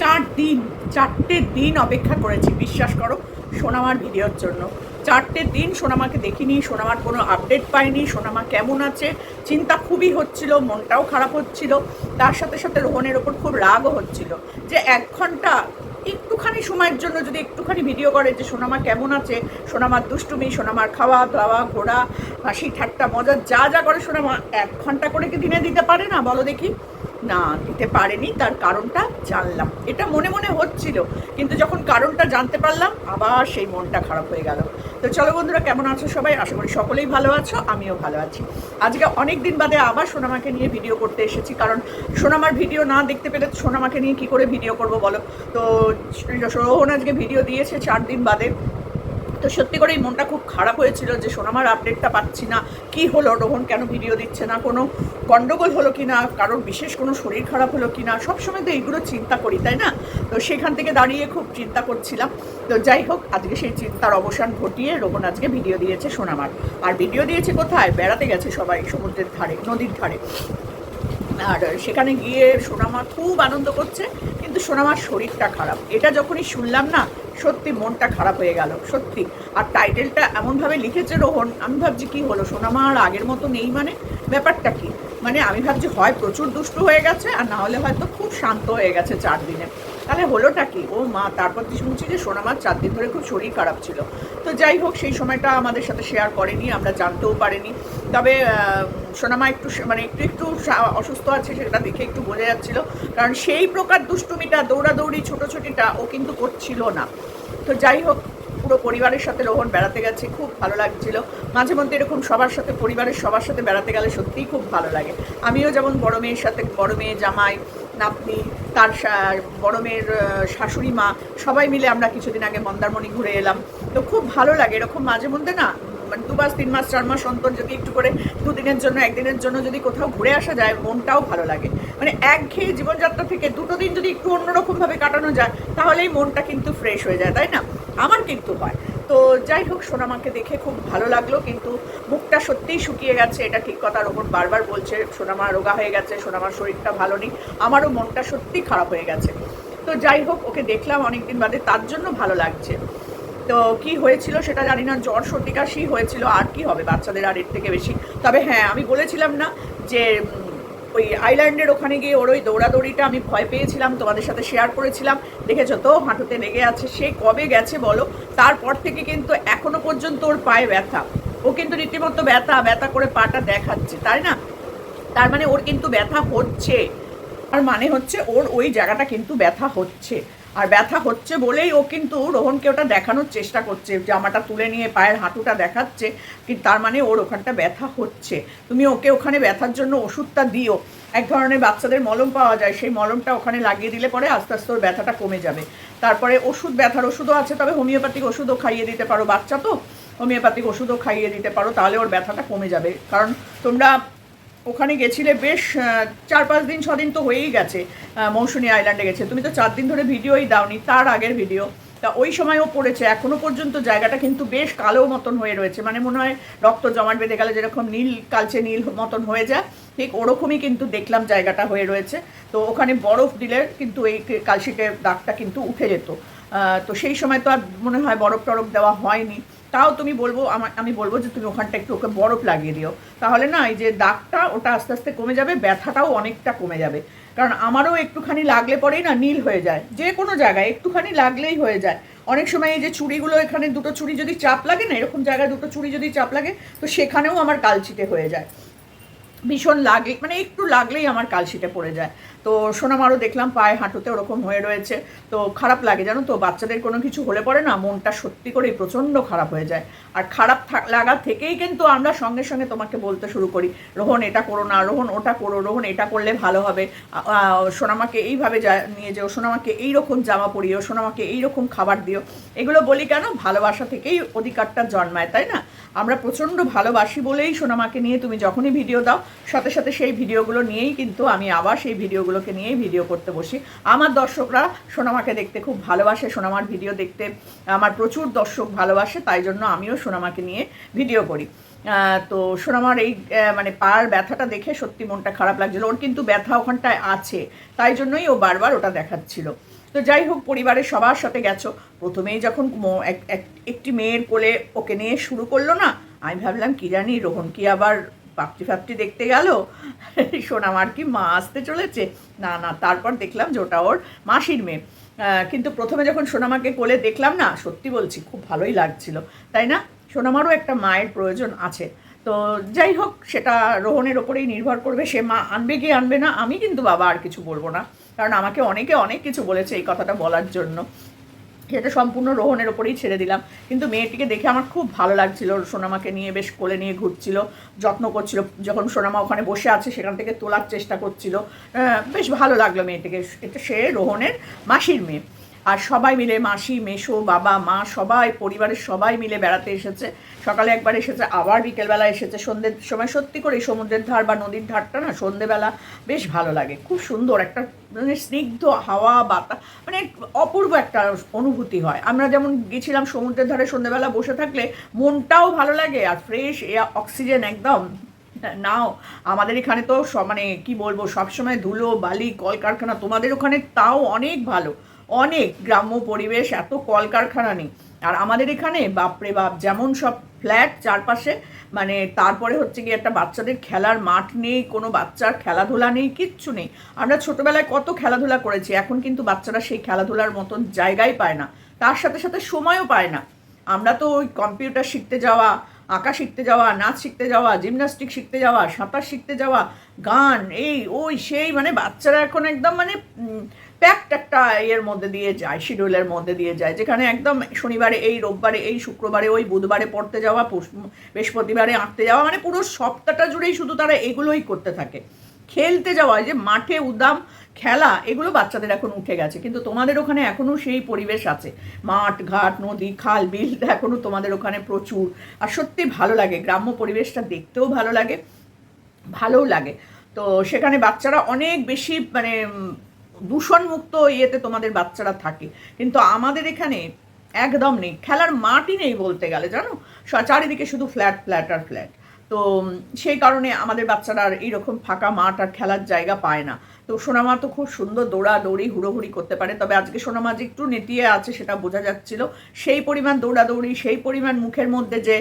চার দিন, চারটে দিন অপেক্ষা করেছি, বিশ্বাস করো, সোনামার ভিডিওর জন্য। চারটে দিন সোনামাকে দেখিনি, সোনামার কোনো আপডেট পাইনি, সোনামা কেমন আছে? চিন্তা খুবই হচ্ছিল, মনটাও খারাপ হচ্ছিল। তার সাথে সাথে রোহনের ওপর খুব রাগও হচ্ছিল যে এক ঘণ্টা, একটুখানি সময়ের জন্য যদি একটুখানি ভিডিও করে যে সোনামা কেমন আছে, সোনামার দুষ্টুমি, সোনামার খাওয়া দাওয়া, ঘোরা, হাসি ঠাট্টা, মজা, যা যা করে সোনামা এক ঘণ্টা করে কি দিনে দিতে পারে না? বলো দেখি। না দিতে পারেনি, তার কারণটা জানলাম। এটা মনে মনে হচ্ছিল, কিন্তু যখন কারণটা জানতে পারলাম, আবার সেই মনটা খারাপ হয়ে গেল। তো চলো বন্ধুরা, কেমন আছো সবাই? আশা করি সকলেই ভালো আছো, আমিও ভালো আছি। আজকে অনেক দিন বাদে আবার সোনামাকে নিয়ে ভিডিও করতে এসেছি, কারণ সোনামার ভিডিও না দেখতে পেলে সোনামাকে নিয়ে কি করে ভিডিও করব বলো? তো রোহন আজকে ভিডিও দিয়েছে চার দিন বাদে। তো সত্যি করেই মনটা খুব খারাপ হয়েছিল যে সোনামার আপডেটটা পাচ্ছি না। কি হলো? রোহন কেন ভিডিও দিচ্ছে না? কোনো গণ্ডগোল হলো কি না কারোর বিশেষ কোনো শরীর খারাপ হলো কি না সবসময় তো এইগুলো চিন্তা করি, তাই না? তো সেখান থেকে দাঁড়িয়ে খুব চিন্তা করছিলাম। তো যাই হোক, আজকে সেই চিন্তার অবসান ঘটিয়ে রোহন আজকে ভিডিও দিয়েছে সোনামার। আর ভিডিও দিয়েছে কোথায়? বেড়াতে গেছে সবাই সমুদ্রের ধারে, নদীর ধারে। আর সেখানে গিয়ে সোনামা খুব আনন্দ করছে। কিন্তু সোনামার শরীরটা খারাপ। এটা যখনই শুনলাম না, সত্যি মনটা খারাপ হয়ে গেল, সত্যি। আর টাইটেলটা এমনভাবে লিখেছে রোহন, আমি ভাবছি কি হলো? সোনামা আর আগের মতো নেই মানে? ব্যাপারটা কি? মানে আমি ভাবছি হয় প্রচুর দুষ্টু হয়ে গেছে, আর না হলে হয়তো খুব শান্ত হয়ে গেছে চার দিনে তাহলে হলোটা কি? ও মা, তারপর কি শুনছি যে সোনামার চার দিন ধরে খুব শরীর খারাপ ছিল। তো যাই হোক, সেই সময়টা আমাদের সাথে শেয়ার করেনি, আমরা জানতেও পারিনি। তবে সোনামা একটু মানে একটু একটু অসুস্থ আছে সেটা দেখে একটু বোঝা যাচ্ছিল। কারণ সেই প্রকার দুষ্টুমিটা, দৌড়াদৌড়ি, ছোটোছুটিটা ও কিন্তু করছিল না। তো যাই হোক, পুরো পরিবারের সাথে রোহন বেড়াতে গেছে, খুব ভালো লাগছিল। মাঝে মধ্যে এরকম সবার সাথে, পরিবারের সবার সাথে বেড়াতে গেলে সত্যিই খুব ভালো লাগে। আমিও যেমন বড় মেয়ের সাথে, বড় মেয়ে জামাই নাতনি, তার বড় মেয়ের শাশুড়ি মা, সবাই মিলে আমরা কিছুদিন আগে মন্দারমণি ঘুরে এলাম। তো খুব ভালো লাগে, এরকম মাঝে মধ্যে না মানে দু মাস, তিন মাস, চার মাস অন্তর যদি একটু করে দুদিনের জন্য, একদিনের জন্য যদি কোথাও ঘুরে আসা যায়, মনটাও ভালো লাগে। মানে একঘেয়ে জীবনযাত্রা থেকে দুটো দিন যদি একটু অন্যরকমভাবে কাটানো যায়, তাহলেই মনটা কিন্তু ফ্রেশ হয়ে যায়, তাই না? আমার কিন্তু হয়। তো যাই হোক, সোনামাকে দেখে খুব ভালো লাগল, কিন্তু মুখটা সত্যিই শুকিয়ে গেছে, এটা ঠিক কথার ওপর বারবার বলছে, সোনামা রোগা হয়ে গেছে, সোনামার শরীরটা ভালো নেই, আমারও মনটা সত্যিই খারাপ হয়ে গেছে। তো যাই হোক, ওকে দেখলাম অনেকদিন বাদে, তার জন্য ভালো লাগছে। তো কি হয়েছিল সেটা জানি না, জ্বর সর্দি কাশি হয়েছিল, আর কি হবে, বাচ্চাদের আর এর থেকে বেশি। তবে হ্যাঁ আমি বলেছিলাম না যে ওই আইল্যান্ডের ওখানে গিয়ে ওর ওই দৌড়াদৌড়িটা আমি ভয় পেয়েছিলাম, তোমাদের সাথে শেয়ার করেছিলাম। দেখেছ তো, হাঁটুতে লেগে আছে। সে কবে গেছে বলো? তারপর থেকে কিন্তু এখনও পর্যন্ত ওর পায়ে ব্যথা। ও কিন্তু রীতিমতো ব্যথা ব্যথা করে পাটা দেখাচ্ছে, তাই না? তার মানে ওর কিন্তু ব্যথা হচ্ছে। আর মানে হচ্ছে ওর ওই জায়গাটা কিন্তু ব্যথা হচ্ছে। আর ব্যথা হচ্ছে বলেই ও কিন্তু রোহনকে ওটা দেখানোর চেষ্টা করছে জামাটা তুলে নিয়ে পায়ের হাঁটুটা দেখাচ্ছে, কিন্তু তার মানে ওর ওখানটা ব্যথা হচ্ছে। তুমি ওকে ওখানে ব্যথার জন্য ওষুধটা দিও। এক ধরনের বাচ্চাদের মলম পাওয়া যায়, সেই মলমটা ওখানে লাগিয়ে দিলে পরে আস্তে আস্তে ওর ব্যথাটা কমে যাবে। তারপরে ওষুধ, ব্যথার ওষুধও আছে, তবে হোমিওপ্যাথিক ওষুধও খাইয়ে দিতে পারো বাচ্চা তো। হোমিওপ্যাথিক ওষুধও খাইয়ে দিতে পারো, তাহলে ওর ব্যথাটা কমে যাবে। কারণ তোমরা ওখানে গেছিলে বেশ চার পাঁচ দিন, ছদিন তো হয়েই গেছে মৌসুমি আইল্যান্ডে গেছে। তুমি তো চার দিন ধরে ভিডিওই দাওনি, তার আগের ভিডিও। তা ওই সময়ও পড়েছে এখনও পর্যন্ত জায়গাটা কিন্তু বেশ কালো মতন হয়ে রয়েছে। মানে মনে হয় রক্ত জমাট বেঁধে গেলে যেরকম নীল, কালচে নীল মতন হয়ে যায়, ঠিক ওরকমই কিন্তু দেখলাম জায়গাটা হয়ে রয়েছে। তো ওখানে বরফ দিলে কিন্তু এই কালশিটের দাগটা কিন্তু উঠে যেত। তো সেই সময় তো আর মনে হয় বরফ টরফ দেওয়া হয়নি। তাও তুমি বলব, আমার আমি বলব যে তুমি ওখানটা একটু ওকে বরফ লাগিয়ে দিও। তাহলে না, এই যে দাগটা, ওটা আস্তে আস্তে কমে যাবে, ব্যথাটাও অনেকটা কমে যাবে। কারণ আমারও একটুখানি লাগলে পরেই না নীল হয়ে যায়। যে কোনো জায়গায় একটুখানি লাগলেই হয়ে যায়। অনেক সময় এই যে চুড়িগুলো, এখানে দুটো চুড়ি যদি চাপ লাগে না, এরকম জায়গায় দুটো চুড়ি যদি চাপ লাগে, তো সেখানেও আমার কালচিটে হয়ে যায়। ভীষণ লাগে মানে একটু লাগলেই আমার কালশিটে পড়ে যায়। তো সোনামারও দেখলাম পায়ে হাঁটুতে ওরকম হয়ে রয়েছে, তো খারাপ লাগে জানো তো, বাচ্চাদের কোনো কিছু হলে পরে না মনটা সত্যি করেই প্রচণ্ড খারাপ হয়ে যায়। আর খারাপ লাগা থেকেই কিন্তু আমরা সঙ্গে সঙ্গে তোমাকে বলতে শুরু করি, রোহন, এটা করো না, রোহন, ওটা করো, রোহন, এটা করলে ভালো হবে। সোনামাকে এইভাবে যা, নিয়ে যেও, সোনামাকে এইরকম জামা পরিও সোনামাকে এইরকম খাবার দিও। এগুলো বলি কেন? ভালোবাসা থেকেই অধিকারটা জন্মায়, তাই না? আমরা প্রচণ্ড ভালোবাসি বলেই সোনামাকে নিয়ে তুমি যখনই ভিডিও দাও সাথে সাথে সেই ভিডিওগুলো নিয়েই কিন্তু আমি আবার সেই ভিডিওগুলোকে নিয়েই ভিডিও করতে বসি। আমার দর্শকরা সোনামাকে দেখতে খুব ভালোবাসে, সোনামার ভিডিও দেখতে আমার প্রচুর দর্শক ভালোবাসে, তাই জন্য আমিও সোনামাকে নিয়ে ভিডিও করি। তো সোনামার এই মানে পার ব্যথাটা দেখে সত্যি মনটা খারাপ লাগছিল। ওর কিন্তু ব্যথা ওখানটায় আছে, তাই জন্যই ও বারবার ওটা দেখাচ্ছিল। তো যাই হোক, পরিবারের সবার সাথে গেছো। প্রথমেই যখন এক- এক- একটি মেয়ের কোলে ওকে নিয়ে শুরু করল না, আমি ভাবলাম, কি জানি রোহন কি আবার পাপটি ফাপটি দেখতে গেল। সোনামার কি মা আসতে চলেছে। না না, তারপর দেখলাম যে ওটা ওর মাসির মেয়ে। কিন্তু প্রথমে যখন সোনামাকে কোলে দেখলাম না, সত্যি বলছি, খুব ভালোই লাগছিল। তাই না? সোনামারও একটা মায়ের প্রয়োজন আছে। তো যাই হোক, সেটা রোহনের ওপরেই নির্ভর করবে। সে মা আনবে কি আনবে না, আমি কিন্তু বাবা আর কিছু বলব না। কারণ আমাকে অনেকে অনেক কিছু বলেছে এই কথাটা বলার জন্য। সেটা সম্পূর্ণ রোহনের ওপরেই ছেড়ে দিলাম। কিন্তু মেয়েটিকে দেখে আমার খুব ভালো লাগছিল। সোনামাকে নিয়ে বেশ কোলে নিয়ে ঘুরছিল, যত্ন করছিল। যখন সোনামা ওখানে বসে আছে, সেখান থেকে তোলার চেষ্টা করছিল। বেশ ভালো লাগল মেয়েটিকে। এটা সে রোহনের মাসির মেয়ে। আর সবাই মিলে মাসি, মেশো, বাবা, মা, সবাই, পরিবারের সবাই মিলে বেড়াতে এসেছে। সকালে একবার এসেছে, আবার বিকেলবেলা এসেছে। সন্ধ্যের সময় সত্যি করে সমুদ্রের ধার বা নদীর ধারটা না সন্ধ্যেবেলা বেশ ভালো লাগে। খুব সুন্দর একটা মানে স্নিগ্ধ হাওয়া বাতা মানে অপূর্ব একটা অনুভূতি হয়। আমরা যেমন গেছিলাম সমুদ্রের ধারে সন্ধ্যেবেলা বসে থাকলে মনটাও ভালো লাগে আর ফ্রেশ অক্সিজেন একদম। নাও, আমাদের এখানে তো মানে কি বলব, সবসময় ধুলো, বালি, কলকারখানা তোমাদের ওখানে তাও অনেক ভালো। অনেক গ্রাম্য পরিবেশ, এত কলকারখানা নেই। আর আমাদের এখানে, বাপরে বাপ, যেমন সব ফ্ল্যাট চারপাশে মানে তারপরে হচ্ছে গিয়ে একটা বাচ্চাদের খেলার মাঠ নেই, কোনো বাচ্চার খেলাধুলা নেই, কিচ্ছু নেই। আমরা ছোটোবেলায় কত খেলাধুলা করেছি, এখন কিন্তু বাচ্চারা সেই খেলাধুলার মতন জায়গাই পায় না। তার সাথে সাথে সময়ও পায় না। আমরা তো ওই কম্পিউটার শিখতে যাওয়া, আঁকা শিখতে যাওয়া, নাচ শিখতে যাওয়া জিমনাস্টিক শিখতে যাওয়া, সাঁতার শিখতে যাওয়া, গান, এই, ওই, সেই মানে বাচ্চারা এখন একদম মানে প্যাকড একটা ইয়ের মধ্যে দিয়ে যায় শিডিউলের মধ্যে দিয়ে যায়, যেখানে একদম শনিবারে এই, রোববারে এই, শুক্রবারে ওই, বুধবারে পড়তে যাওয়া বৃহস্পতিবারে আঁকতে যাওয়া মানে পুরো সপ্তাহটা জুড়েই শুধু তারা এগুলোই করতে থাকে। খেলতে যাওয়া যে মাঠে উদাম খেলা, এগুলো বাচ্চাদের এখন উঠে গেছে, কিন্তু তোমাদের ওখানে এখনও সেই পরিবেশ আছে। মাঠ, ঘাট, নদী, খাল, বিল এখনও তোমাদের ওখানে প্রচুর। আর সত্যি ভালো লাগে, গ্রাম্য পরিবেশটা দেখতেও ভালো লাগে, ভালোও লাগে। তো সেখানে বাচ্চারা অনেক বেশি মানে দূষণমুক্ত ইয়েতে তোমাদের বাচ্চারা থাকে। কিন্তু আমাদের এখানে একদম নেই। খেলার মাটি নেই বলতে গেলে, জানো? চারিদিকে শুধু ফ্ল্যাট ফ্ল্যাট আর ফ্ল্যাট। তো সেই কারণে আমাদের বাচ্চারা আর এইরকম ফাঁকা মাঠ আর খেলার জায়গা পায় না। তো সোনামা তো খুব সুন্দর দৌড়াদৌড়ি, হুড়োহুড়ি করতে পারে। তবে আজকে সোনামা যে একটু নেতিয়ে আছে সেটা বোঝা যাচ্ছিল। সেই পরিমাণ দৌড়াদৌড়ি, সেই পরিমাণ মুখের মধ্যে যে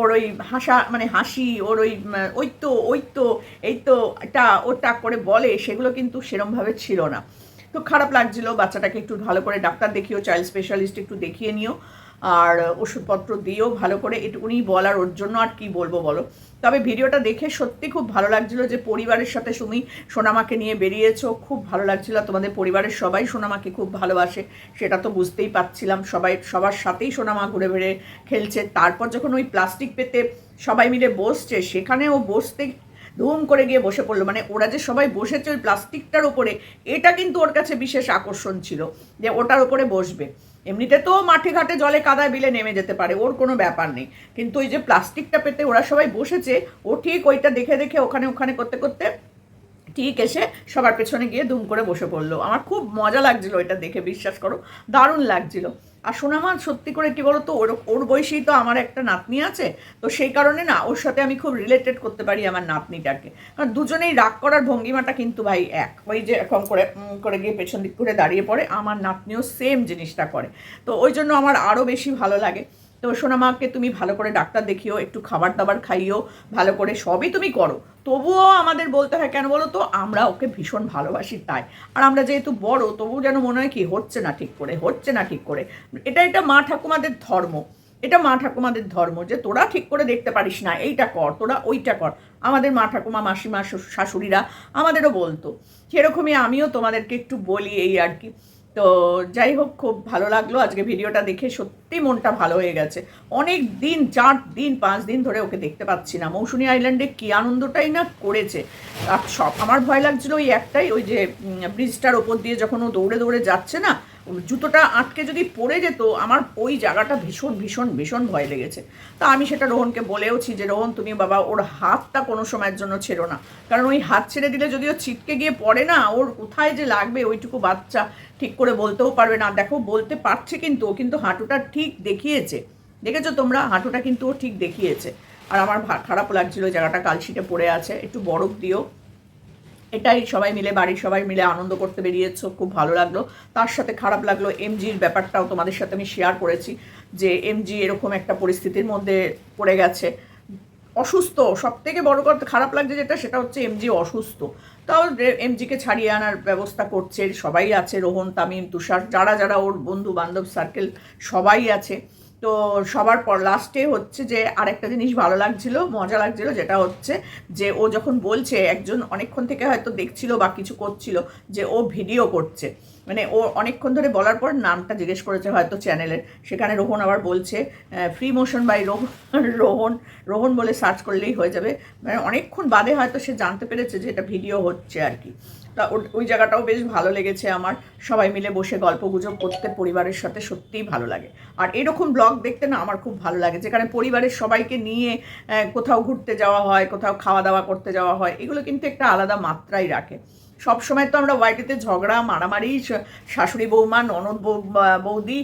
ওর ওই হাসা মানে হাসি, ওর ওই ওই তো ওই তো এই তো এটা ওটা করে বলে, সেগুলো কিন্তু সেরমভাবে ছিল না। তো খারাপ লাগছিল, বাচ্চাটাকে একটু ভালো করে ডাক্তার দেখিও, চাইল্ড স্পেশালিস্ট একটু দেখিয়ে নিও। আর ওষুধপত্র দিয়েও ভালো করে এটুকুনি বলার ওর জন্য আর কি বলব বলো? তবে ভিডিওটা দেখে সত্যি খুব ভালো লাগছিল যে পরিবারের সাথে তুমি সোনামাকে নিয়ে বেরিয়েছো, খুব ভালো লাগছিল তোমাদের পরিবারের সবাই সোনামাকে খুব ভালোবাসে, সেটা তো বুঝতেই পারছিলাম। সবাই, সবার সাথেই সোনামা ঘুরে বেড়ে খেলছে। তারপর যখন ওই প্লাস্টিক পেতে সবাই মিলে বসছে, সেখানে ও বসতে ধুম করে গিয়ে বসে পড়ল। মানে ওরা যে সবাই বসেছে ওই প্লাস্টিকটার ওপরে এটা কিন্তু ওর কাছে বিশেষ আকর্ষণ ছিল যে ওটার ওপরে বসবে। এমনিতে তো মাঠে ঘাটে জলে কাদায় বিলে নেমে যেতে পারে, ওর কোনো ব্যাপার নেই। কিন্তু ওই যে প্লাস্টিকটা পেতে ওরা সবাই বসেছে, ও ঠিক ওইটা দেখে দেখে ওখানে ওখানে করতে করতে ঠিক এসে সবার পেছনে গিয়ে দুম করে বসে পড়ল। আমার খুব মজা লাগছিল এটা দেখে, বিশ্বাস করো। দারুণ লাগছিল। আর সোনামা, সত্যি করে কি বলতো, ওর ওর বয়সেই তো আমার একটা নাতনি আছে, তো সেই কারণে না, ওর সাথে আমি খুব রিলেটেড করতে পারি আমার নাতনিটাকে। কারণ দুজনেই রাগ করার ভঙ্গিমাটা কিন্তু ভাই এক। ওই যে এরকম করে করে গিয়ে পেছন দিক করে দাঁড়িয়ে পড়ে, আমার নাতনিও সেম জিনিসটা করে। তো ওই জন্য আমার আরও বেশি ভালো লাগে। তো সোনামাকে তুমি ভালো করে ডাক্তার দেখিও, একটু খাবার দাবার খাইও, ভালো করে সবই তুমি করো। তবুও আমাদের বলতে হয়, কেন বলো তো? আমরা ওকে ভীষণ ভালোবাসি তাই। আর আমরা যেহেতু বড়, তবুও যেন মনে হয় কি, হচ্ছে না ঠিক করে, হচ্ছে না ঠিক করে। এটা এটা মা ঠাকুমাদের ধর্ম। এটা মা ঠাকুমাদের ধর্ম যে তোরা ঠিক করে দেখতে পারিস না, এইটা কর, তোরা ওইটা কর। আমাদের মা ঠাকুমা, মাসিমা শাশুড়িরা আমাদেরও বলতো। সেরকমই আমিও তোমাদেরকে একটু বলি এই আর কি। তো যাই হোক, খুব ভালো লাগল। আজকে ভিডিওটা দেখে সত্যি মনটা ভালো হয়ে গেছে। অনেক দিন, চার দিন, পাঁচ দিন ধরে ওকে দেখতে পাচ্ছি না। মৌসুমী আইল্যান্ডে কী আনন্দটাই না করেছে। আর সব, আমার ভয় লাগছিল ওই একটাই, ওই যে ব্রিজটার ওপর দিয়ে যখন ও দৌড়ে দৌড়ে যাচ্ছে না জুতোটা আটকে যদি পড়ে যেত, আমার ওই জায়গাটা ভীষণ ভীষণ ভীষণ ভয় লেগেছে। তা আমি সেটা রোহনকে বলেওছি যে, রোহন, তুমি বাবা, ওর হাতটা কোনো সময়ের জন্য ছেড়ো না। কারণ ওই হাত ছেড়ে দিলে যদি ও ছিটকে গিয়ে পড়ে না, ওর কোথায় যে লাগবে ওইটুকু বাচ্চা ঠিক করে বলতেও পারবে না। দেখো, বলতে পারছে কিন্তু ও কিন্তু হাঁটুটা ঠিক দেখিয়েছে। দেখেছ তোমরা? হাঁটুটা কিন্তু ও ঠিক দেখিয়েছে। আর আমার খারাপ লাগছিল, জায়গাটা কালশিটে পড়ে আছে। একটু বরফ দিও। এটাই সবাই মিলে, বাড়ির সবাই মিলে আনন্দ করতে বেরিয়েছো, খুব ভালো লাগল। তার সাথে খারাপ লাগল এমজির ব্যাপারটাও তোমাদের সাথে আমি শেয়ার করেছি, যে এমজি এরকম একটা পরিস্থিতির মধ্যে পড়ে গেছে। অসুস্থ সব থেকে বড় কথা, খারাপ লাগছে যেটা, সেটা হচ্ছে এমজি অসুস্থ। তাও এমজিকে ছাড়িয়ে আনার ব্যবস্থা করছে, সবাই আছে, রোহন, তামিম, তুষার, যারা যারা ওর বন্ধু বান্ধব সার্কেল সবাই আছে। তো সবার পর লাস্টে হচ্ছে যে আরেকটা জিনিস ভালো লাগছিল, মজা লাগছিল, যেটা হচ্ছে যে ও যখন বলছে, একজন অনেকক্ষণ থেকে হয়তো দেখছিল বা কিছু করছিল যে ও ভিডিও করছে। মানে ও অনেকক্ষণ ধরে বলার পর নামটা জিজ্ঞেস করেছে হয়তো চ্যানেলের। সেখানে রোহন আবার বলছে free motion by Rohan Rohan Rohan বলে সার্চ করলেই হয়ে যাবে। মানে অনেকক্ষণ বাদে হয়তো সে জানতে পেরেছে যে এটা ভিডিও হচ্ছে আর কি। তা ওই জায়গাটাও বেশ ভালো লেগেছে আমার। সবাই মিলে বসে গল্প গুজব করতে পরিবারের সাথে সত্যিই ভালো লাগে। আর এরকম ব্লগ দেখতে না আমার খুব ভালো লাগে, যেখানে পরিবারের সবাইকে নিয়ে কোথাও ঘুরতে যাওয়া হয়, কোথাও খাওয়া দাওয়া করতে যাওয়া হয়, এগুলো কিন্তু একটা আলাদা মাত্রাই রাখে। সব সময় তো আমরা ওয়াইটিতে ঝগড়া, মারামারি শাশুড়ি বৌমা, ননদ বৌ বৌদি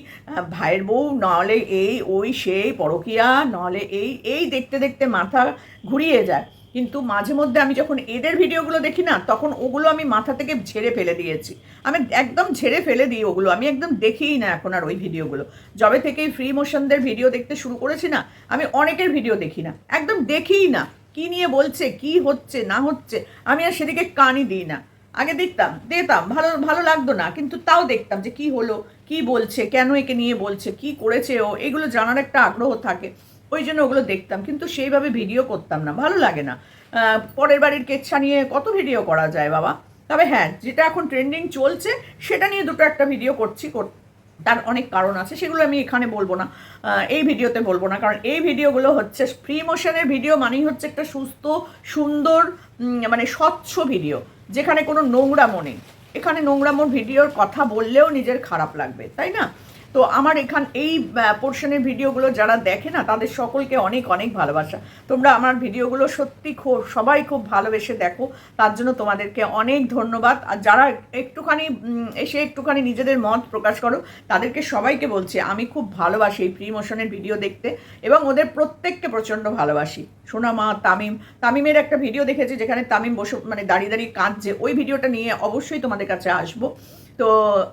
ভাইয়ের বউ নাহলে এই, ওই, সেই, পরকিয়া নাহলে এই এই দেখতে দেখতে মাথা ঘুরিয়ে যায়। কিন্তু মাঝে মধ্যে আমি যখন এদের ভিডিওগুলো দেখি না, তখন ওগুলো আমি মাথা থেকে ঝেড়ে ফেলে দিয়েছি। আমি একদম ঝেড়ে ফেলে দিই ওগুলো, আমি একদম দেখিই না এখন আর ওই ভিডিওগুলো। যবে থেকেই ফ্রি মোশনদের ভিডিও দেখতে শুরু করেছি না, আমি অনেকের ভিডিও দেখি না, একদম দেখিই না। কি নিয়ে বলছে, কি হচ্ছে, না হচ্ছে, আমি আর সেদিকে কানই দিই না। আগে দেখতাম দেখতাম, ভালো ভালো লাগতো না, কিন্তু তাও দেখতাম যে কি হলো, কি বলছে, কেন একে নিয়ে বলছে, কি করেছে ও, এগুলো জানার একটা আগ্রহ থাকে, ওই জন্য ওগুলো দেখতাম, কিন্তু সেইভাবে ভিডিও করতাম না, ভালো লাগে না। পরের বাড়ির কেচ্ছা নিয়ে কত ভিডিও করা যায় বাবা? তবে হ্যাঁ যেটা এখন ট্রেন্ডিং চলছে, সেটা নিয়ে দুটো একটা ভিডিও করছি, কর- তার অনেক কারণ আছে, সেগুলো আমি এখানে বলব না এই ভিডিওতে বলব না, কারণ এই ভিডিওগুলো হচ্ছে ফ্রি মোশনের ভিডিও মানেই হচ্ছে একটা সুস্থ, সুন্দর মানে স্বচ্ছ ভিডিও যেখানে কোনো নোংরা মনে এখানে নোংরা নোংরামোর ভিডিওর কথা বললেও নিজের খারাপ লাগবে, তাই না? তো আমার এখান, এই পোর্শনের ভিডিওগুলো যারা দেখে না, তাদের সকলকে অনেক অনেক ভালোবাসা। তোমরা আমার ভিডিওগুলো সত্যি খুব, সবাই খুব ভালোবেসে দেখো। তার জন্য তোমাদেরকে অনেক ধন্যবাদ। আর যারা একটুখানি এসে একটুখানি নিজেদের মত প্রকাশ করো, তাদেরকে সবাইকে বলছি, আমি খুব ভালোবাসি এই প্রি মোশনের ভিডিও দেখতে এবং ওদের প্রত্যেককে প্রচণ্ড ভালোবাসি। সোনামা, তামিম, তামিমের একটা ভিডিও দেখেছি যেখানে তামিম বসে মানে দাঁড়িয়ে দাঁড়িয়ে কাঁদছে। ওই ভিডিওটা নিয়ে অবশ্যই তোমাদের কাছে আসব। তো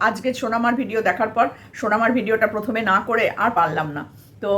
আজকে সোনামার ভিডিও দেখার পর সোনামার ভিডিওটা প্রথমে না করে আর পারলাম না। তো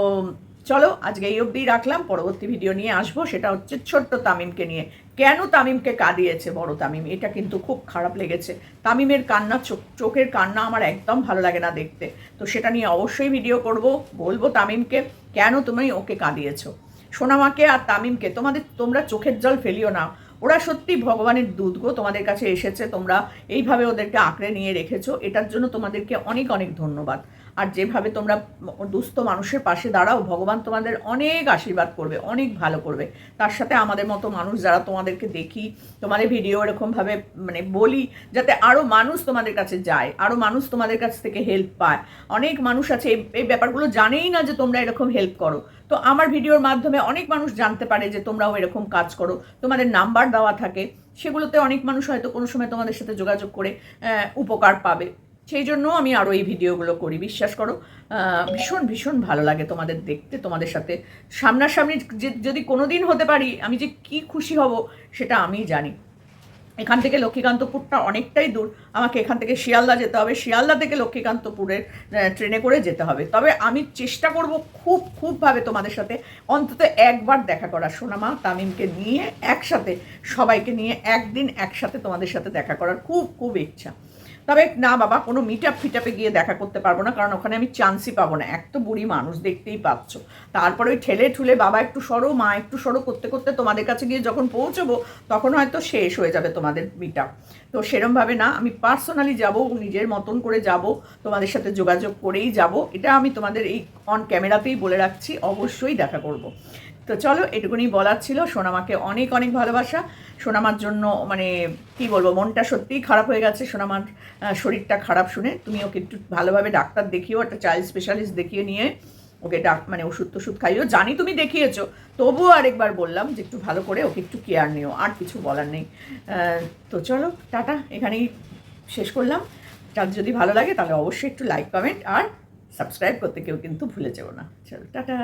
চলো আজকে এই অবধিই রাখলাম, পরবর্তী ভিডিও নিয়ে আসব। সেটা হচ্ছে ছোট্ট তামিমকে নিয়ে। কেন তামিমকে কাঁদিয়েছে বড় তামিম? এটা কিন্তু খুব খারাপ লেগেছে। তামিমের কান্না চোখ চোখের কান্না আমার একদম ভালো লাগে না দেখতে। তো সেটা নিয়ে অবশ্যই ভিডিও করব। বলব তামিমকে, কেন তুমি ওকে কাঁদিয়েছো? সোনামাকে আর তামিমকে তোমাদের, তোমরা চোখের জল ফেলিও না। ওরা সত্যি ভগবানের দুধ গো, তোমাদের কাছে এসেছে, তোমরা এইভাবে ওদেরকে আঁকড়ে নিয়ে রেখেছো। এটার জন্য তোমাদেরকে অনেক অনেক ধন্যবাদ। আর যেভাবে তোমরা দুস্থ মানুষের পাশে দাঁড়াও, ভগবান তোমাদের অনেক আশীর্বাদ করবে, অনেক ভালো করবে। তার সাথে আমাদের মতো মানুষ যারা তোমাদেরকে দেখি, তোমাদের ভিডিও এরকমভাবে মানে বলি, যাতে আরও মানুষ তোমাদের কাছে যায় আরও মানুষ তোমাদের কাছ থেকে হেল্প পায়। অনেক মানুষ আছে, এই- ব্যাপারগুলো জানেই না যে তোমরা এরকম হেল্প করো। তো আমার ভিডিওর মাধ্যমে অনেক মানুষ জানতে পারে যে তোমরাও এরকম কাজ করো। তোমাদের নাম্বার দেওয়া থাকে, সেগুলোতে অনেক মানুষ হয়তো কোনো সময় তোমাদের সাথে যোগাযোগ করে উপকার পাবে। সেই জন্য আমি আরও এই ভিডিওগুলো করি। বিশ্বাস করো ভীষণ ভীষণ ভালো লাগে তোমাদের দেখতে, তোমাদের সাথে। সামনাসামনি যে- যদি কোনো দিন হতে পারি, আমি যে কি খুশি হব, সেটা আমিই জানি। এখান থেকে লক্ষ্মীকান্তপুরটা অনেকটাই দূর। আমাকে এখান থেকে শিয়ালদা যেতে হবে। শিয়ালদা থেকে লক্ষ্মীকান্তপুরের ট্রেনে করে যেতে হবে। তবে আমি চেষ্টা করব খুব খুবভাবে তোমাদের সাথে অন্তত একবার দেখা করা। সোনামা, তামিমকে নিয়ে একসাথে, সবাইকে নিয়ে একদিন একসাথে তোমাদের সাথে দেখা করার খুব খুব ইচ্ছা। তবে না বাবা, কোনো মিট আপ ফিটাপে গিয়ে দেখা করতে পারব না, কারণ ওখানে আমি চান্সই পাবো না। এক তো বুড়ি মানুষ দেখতেই পাচ্ছ। তারপরে ওই ঠেলে ঠুলে বাবা একটু সরো, মা একটু সরো করতে করতে তোমাদের কাছে গিয়ে যখন পৌঁছবো, তখন হয়তো শেষ হয়ে যাবে তোমাদের মিট আপ তো সেরমভাবে না, আমি পার্সোনালি যাব, নিজের মতন করে যাব, তোমাদের সাথে যোগাযোগ করেই যাব। এটা আমি তোমাদের এই অন ক্যামেরাতেই বলে রাখছি, অবশ্যই দেখা করব। তো চলো, এটুকুনি বলার ছিল। সোনামাকে অনেক অনেক ভালোবাসা। সোনামার জন্য মানে কি বলব, মনটা সত্যিই খারাপ হয়ে গেছে। সোনামার শরীরটা খারাপ শুনে তুমি ওকে একটু ভালোভাবে ডাক্তার দেখিও, একটা চাইল্ড স্পেশালিস্ট দেখিয়ে নিয়ে ওকে ডাক মানে ওষুধ টষুধ খাইও। জানি তুমি দেখিয়েছো, তবুও আরেকবার বললাম যে একটু ভালো করে ওকে একটু কেয়ার নিও, আর কিছু বলার নেই। তো চলো, টাটা, এখানেই শেষ করলাম। যার যদি ভালো লাগে তাহলে অবশ্যই একটু লাইক কমেন্ট আর সাবস্ক্রাইব করতে কেউ কিন্তু ভুলে যেও না। চলো, টাটা।